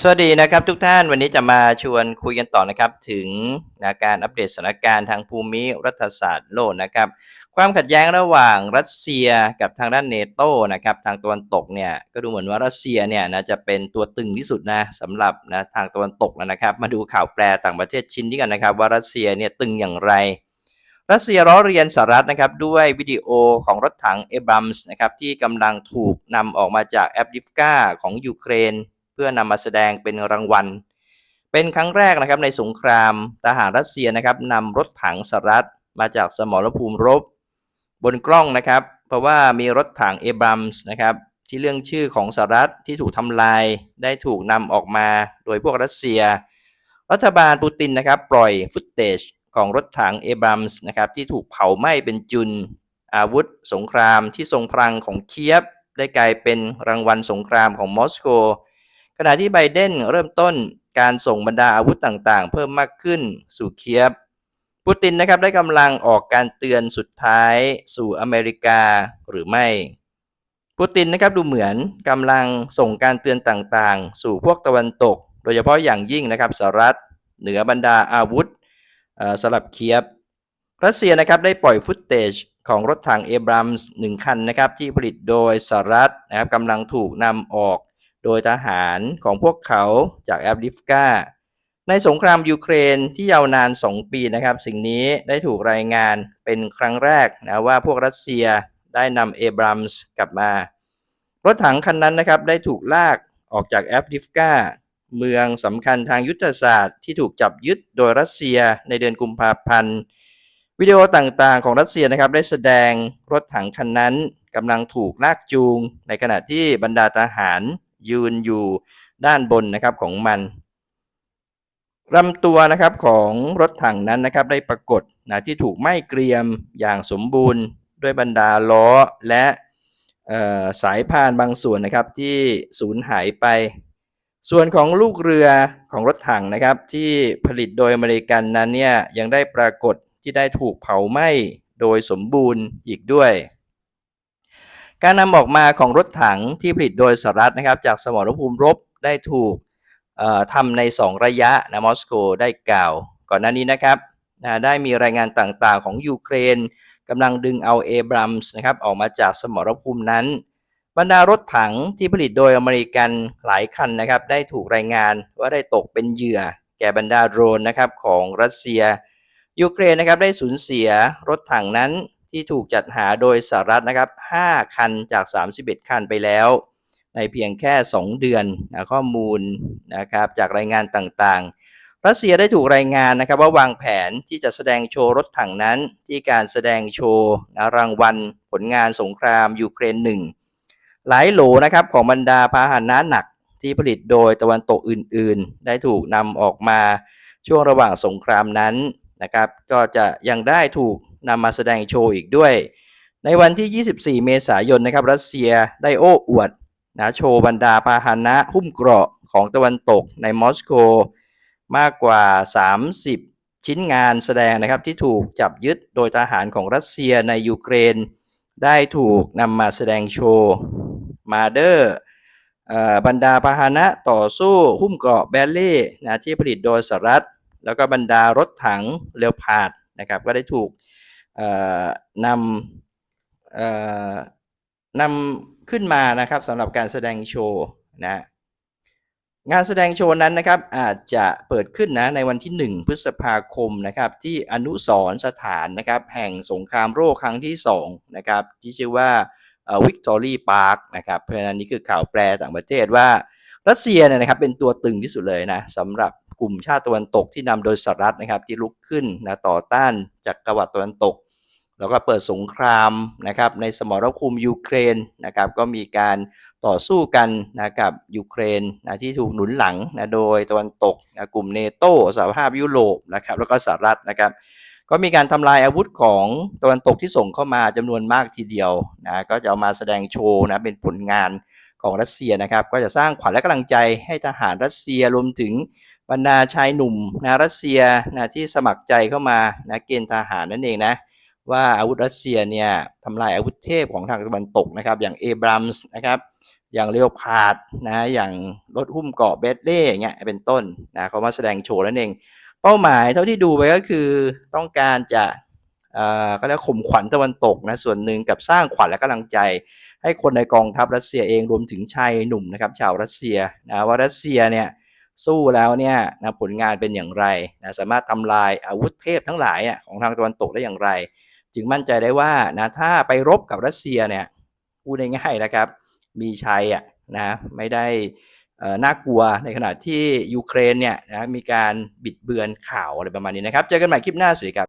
สวัสดีนะครับทุกท่านวันนี้จะมาชวนคุยกันต่อนะครับถึงนะการอัปเดตสถานการณ์ทางภูมิรัฐศาสตร์โลกนะครับ ความขัดแย้งระหว่างรัสเซียกับทางด้านเนโตนะครับทางตะวันตกเนี่ยก็ดูเหมือนว่ารัสเซียเนี่ยนะจะเป็นตัวตึงที่สุดนะสำหรับนะทางตะวันตกแล้วนะครับ มาดูข่าวแปลต่างประเทศชิ้นนี้กันนะครับ ว่ารัสเซียเนี่ยตึงอย่างไร รัสเซียล้อเรียนสหรัฐนะครับด้วยวิดีโอของรถถังเอบัมส์นะครับที่กำลังถูกนำออกมาจากแอฟริกาของยูเครน เพื่อนำมาแสดงเป็นรางวัล เป็นครั้งแรกนะครับในสงครามทหารรัสเซียนะครับนำรถถังสหรัฐมาจากสมรภูมิรบบนกล้องนะครับ เพราะว่ามีรถถังเอบรัมส์นะครับที่เรื่องชื่อของสหรัฐที่ถูกทำลายได้ถูกนำออกมาโดยพวกรัสเซีย รัฐบาลปูตินนะครับปล่อยฟุตเทจของรถถังเอบรัมส์นะครับที่ถูกเผาไหม้เป็นจุน อาวุธสงครามที่ทรงพลังของเคียฟได้กลายเป็นรางวัลสงครามของมอสโก ขณะที่ไบเดนเริ่มต้นการส่งบรรดาอาวุธต่างๆ เพิ่มมากขึ้นสู่เคียฟปูตินนะครับได้กำลังออกการเตือนสุดท้ายสู่อเมริกาหรือไม่ปูตินนะครับดูเหมือนกำลังส่งการเตือนต่างๆ สู่พวกตะวันตก โดยเฉพาะอย่างยิ่งนะครับสหรัฐเหนือบรรดาอาวุธสำหรับเคียฟรัสเซียนะครับได้ปล่อยฟุตเทจของรถถังเอบรัมส์หนึ่งคันนะครับที่ผลิตโดยสหรัฐนะครับกำลังถูกนำออก โดยทหารของพวกเขาจากแอฟริกา ในสงครามยูเครนที่ยาวนาน 2 ปีนะครับ สิ่งนี้ได้ถูกรายงานเป็นครั้งแรกนะว่าพวกรัสเซียได้นำเอบรัมส์กลับมา รถถังคันนั้นนะครับได้ถูกลากออกจากแอฟริกาเมืองสำคัญทางยุทธศาสตร์ที่ถูกจับยึดโดยรัสเซียในเดือนกุมภาพันธ์ วิดีโอต่างๆ ของรัสเซียนะครับได้แสดงรถถังคันนั้นกำลังถูกลากจูง ในขณะที่บรรดาทหาร ยืนอยู่ด้านบนนะครับของมันลำตัวนะครับของรถถังนั้นนะครับได้ปรากฏนะที่ถูกไหม้เกรียมอย่างสมบูรณ์ ด้วยบรรดาล้อและสายพานบางส่วนนะครับที่สูญหายไป ส่วนของลูกเรือของรถถังนะครับที่ผลิตโดยอเมริกันนั้นเนี่ยยังได้ปรากฏที่ได้ถูกเผาไหม้โดยสมบูรณ์อีกด้วย การนำออกมาของรถถังที่ผลิตโดยสหรัฐนะครับจากสมรภูมิรบได้ถูกทำใน 2 ระยะนะมอสโกได้กล่าว ก่อนหน้านี้นะครับนะได้มีรายงานต่างๆ ของยูเครนกำลังดึงเอาเอบรัมส์นะครับออกมาจากสมรภูมินั้น บรรดารถถังที่ผลิตโดยอเมริกันหลายคันนะครับ ได้ถูกรายงานว่าได้ตกเป็นเหยื่อ แก่บรรดาโดรนนะครับของรัสเซียยูเครนนะครับได้สูญเสียรถถังนั้น ที่ถูกจัดหาโดยสหรัฐนะครับ 5 คันจาก 31 คันไปแล้ว ในเพียงแค่ 2 เดือนนะข้อมูลนะครับจากรายงานต่างๆ รัสเซียได้ถูกรายงานนะครับว่าวางแผนที่จะแสดงโชว์รถถังนั้น ที่การแสดงโชว์นะรางวัลผลงานสงครามยูเครนหนึ่งหลายโหลนะครับของบรรดาพาหนะหนักที่ผลิตโดยตะวันตกอื่นๆ ได้ถูกนำออกมาช่วงระหว่างสงครามนั้น นะครับ ก็จะยังได้ถูกนำมาแสดงโชว์อีกด้วย ในวันที่ 24 เมษายนนะครับ รัสเซียได้โอ้อวดนะโชว์บรรดาพาหนะหุ้มเกราะของตะวันตกในมอสโก มากกว่า 30 ชิ้นงานแสดงนะครับที่ถูกจับยึดโดยทหารของรัสเซียในยูเครน ได้ถูกนำมาแสดงโชว์มาเดอร์บรรดาพาหนะต่อสู้หุ้มเกราะแบลเล่นะที่ผลิตโดยสหรัฐ แล้วก็บรรดารถถังเลวพาดนะครับก็ได้ถูกนำนำขึ้นมานะครับสำหรับการแสดงโชว์นะงานแสดงโชว์นั้นนะครับอาจจะเปิดขึ้นนะในวันที่ 1 พฤษภาคมนะครับที่อนุสรสถานนะครับแห่งสงครามโลกครั้งที่2นะครับที่ชื่อว่าวิกตอรี่พาร์คนะครับเพราะฉะนั้นนี่คือข่าวแปลต่างประเทศว่ารัสเซียเนี่ยนะครับเป็นตัวตึงที่สุดเลยนะสำหรับ กลุ่มชาติตะวันตกที่นำโดยสหรัฐนะครับที่ลุกขึ้นนะต่อต้านจากกวรรดิตะวันตก แล้วก็เปิดสงครามนะครับในสมรภูมิยูเครนนะครับก็มีการต่อสู้กันนะกับยูเครนนะที่ถูกหนุนหลังนะโดยตะวันตกนะกลุ่มเนโตสหภาพยุโรปนะครับแล้วก็สหรัฐนะครับก็มีการทำลายอาวุธของตะวันตกที่ส่งเข้ามาจำนวนมากทีเดียวนะก็จะเอามาแสดงโชว์นะเป็นผลงานของรัสเซียนะครับ ก็จะสร้างขวัญและกำลังใจให้ทหารรัสเซียรวมถึง บรรดาชายหนุ่มนะรัสเซียนะที่สมัครใจเข้ามานะเกณฑ์ทหารนั่นเองนะว่าอาวุธรัสเซียเนี่ยทำลายอาวุธเทพของทางตะวันตกนะครับอย่างเอบรัมส์นะครับอย่างเรียวพาดนะอย่างรถหุ้มเกาะเบสเล่อย่างเงี้ยเป็นต้นนะเขามาแสดงโชว์นั่นเอง เป้าหมายเท่าที่ดูไปก็คือต้องการจะเอ่อก็เรียกข่มขวัญตะวันตกนะส่วนหนึ่งกับสร้างขวัญและกำลังใจ ให้คนในกองทัพรัสเซียเองรวมถึงชายหนุ่มนะครับชาวรัสเซียนะว่ารัสเซียเนี่ย สู้แล้วเนี่ยนะผลงานเป็นอย่างไรนะสามารถทำลายอาวุธเทพทั้งหลายเนี่ยของทางตะวันตกได้อย่างไร จึงมั่นใจได้ว่านะถ้าไปรบกับรัสเซียเนี่ยพูดง่ายๆนะครับ มีชัยอะนะไม่ได้น่ากลัวในขณะที่ยูเครนเนี่ยนะมีการบิดเบือนข่าวอะไรประมาณนี้นะครับ เจอกันใหม่คลิปหน้าสวัสดีครับ